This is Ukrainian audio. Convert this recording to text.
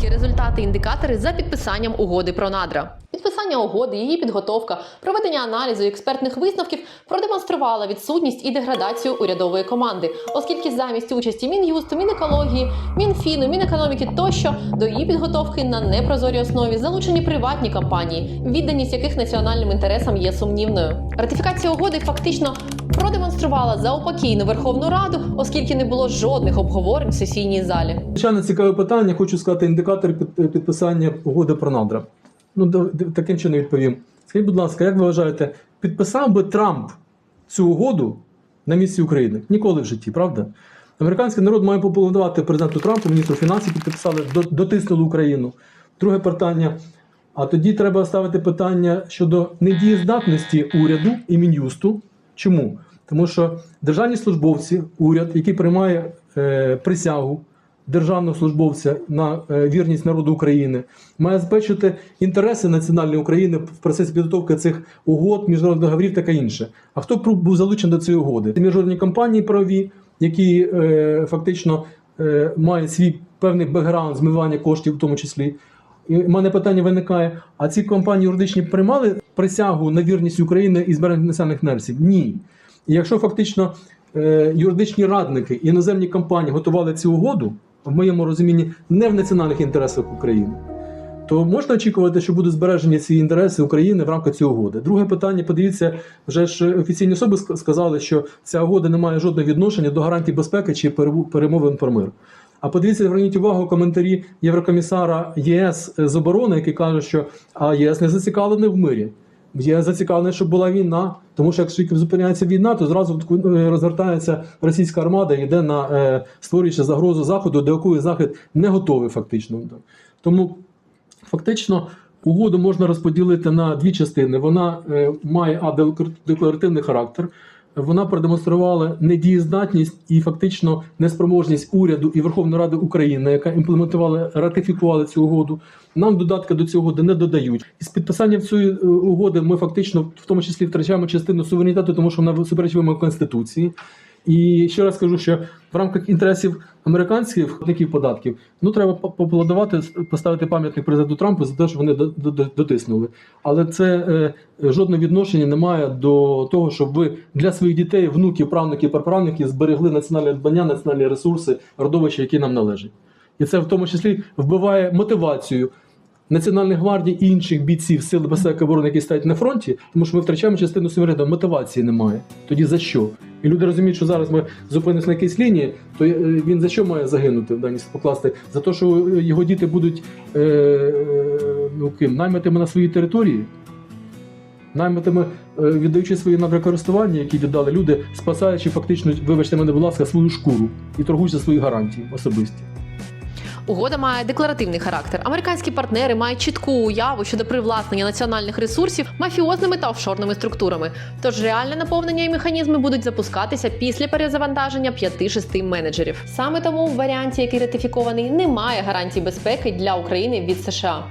показники, результати, індикатори за підписанням угоди про надра. Підписання угоди, її підготовка, проведення аналізу експертних висновків продемонструвала відсутність і деградацію урядової команди, оскільки замість участі Мін'юсту, Мінекології, Мінфіну, Мінекономіки тощо до її підготовки на непрозорій основі залучені приватні компанії, відданість яких національним інтересам є сумнівною. Ратифікація угоди фактично продемонструвала заопокійну Верховну Раду, оскільки не було жодних обговорень в сесійній залі. Звичайно, цікаве питання. Хочу сказати індикатор підписання угоди про надра. Ну, таким чином відповім. Скажіть, будь ласка, як ви вважаєте, підписав би Трамп цю угоду на місці України? Ніколи в житті, правда? Американський народ має поаплодувати президенту Трампу, міністру фінансів підписали, до- дотиснули Україну. Друге питання. А тоді треба ставити питання щодо недієздатності уряду і мін'юсту. Чому? Тому що державні службовці, уряд, який приймає е, присягу державного службовця на е, вірність народу України, має забезпечити інтереси національної України в процесі підготовки цих угод, міжнародних договорів таке інше. А хто був залучений до цієї угоди? Це міжнародні компанії правові, які е, фактично е, мають свій певний бекграунд змивання коштів, в тому числі. І в мене питання виникає: а ці компанії юридичні приймали присягу на вірність України і збереження національних нерсів? Ні. І якщо фактично е, юридичні радники і іноземні компанії готували цю угоду, в моєму розумінні, не в національних інтересах України, то можна очікувати, що будуть збережені ці інтереси України в рамках цієї угоди. Друге питання: подивіться, вже ж офіційні особи сказали, що ця угода не має жодного відношення до гарантій безпеки чи перемовин про мир. А подивіться, зверніть увагу коментарі Єврокомісара єС з оборони, який каже, що а ЄС не зацікавлений в мирі. ЄС зацікавлений, щоб була війна. Тому що якщо зупиняється війна, то зразу розвертається розгортається російська армада і йде на е, створюючи загрозу заходу, до якої захід не готовий фактично. Тому фактично угоду можна розподілити на дві частини. Вона е, має а декларативний характер. Вона продемонструвала недієздатність і фактично неспроможність уряду і Верховної Ради України, яка імплементувала, ратифікувала цю угоду. Нам додатки до цього не додають. І з підписанням цієї е, угоди ми фактично в тому числі втрачаємо частину суверенітету, тому що вона суперечить конституції. І ще раз кажу, що в рамках інтересів американських платників податків ну треба по- поаплодувати, поставити пам'ятник президенту Трампу за те, що вони до- до- до- дотиснули. Але це е, жодного відношення не має до того, щоб ви для своїх дітей, внуків, правнуків, праправнуків зберегли національне дбання, національні ресурси, родовища, які нам належать. І це в тому числі вбиває мотивацію Національної гвардії і інших бійців сил безпеки оборони, які стоять на фронті, тому що ми втрачаємо частину суверенітету, мотивації немає. Тоді за що? І люди розуміють, що зараз ми зупинимося на якійсь лінії, то е, він за що має загинути в даній покласти? За те, що його діти будуть е, е, ну, ким? наймитими на своїй території? Наймитими, е, віддаючи свої надра користування, які віддали люди, спасаючи фактично, вибачте мене, будь ласка, свою шкуру і торгуючи свої гарантії особисті. Угода має декларативний характер. Американські партнери мають чітку уяву щодо привласнення національних ресурсів мафіозними та офшорними структурами. Тож реальне наповнення і механізми будуть запускатися після перезавантаження 5-6 менеджерів. Саме тому в варіанті, який ратифікований, немає гарантій безпеки для України від США.